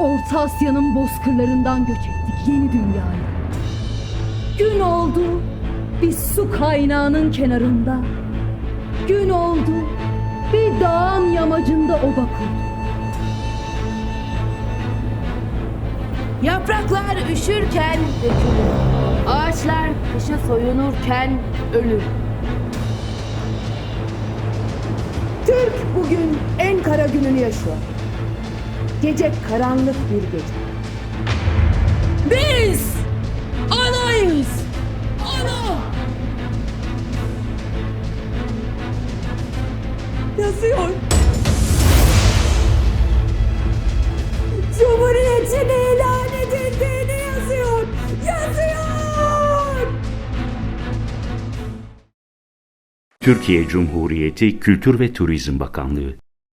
Orta Asya'nın bozkırlarından göç ettik yeni dünyaya. Gün oldu bir su kaynağının kenarında. Gün oldu bir dağın yamacında oba. Yapraklar üşürken dökülür. Ağaçlar kışa soyunurken ölür. Türk bugün kara gününü yaşıyor. Gece karanlık bir gece. Biz anayız. Ana. Yazıyor. Cumhuriyetin ilan edildiğini yazıyor. Yazıyor. Türkiye Cumhuriyeti Kültür ve Turizm Bakanlığı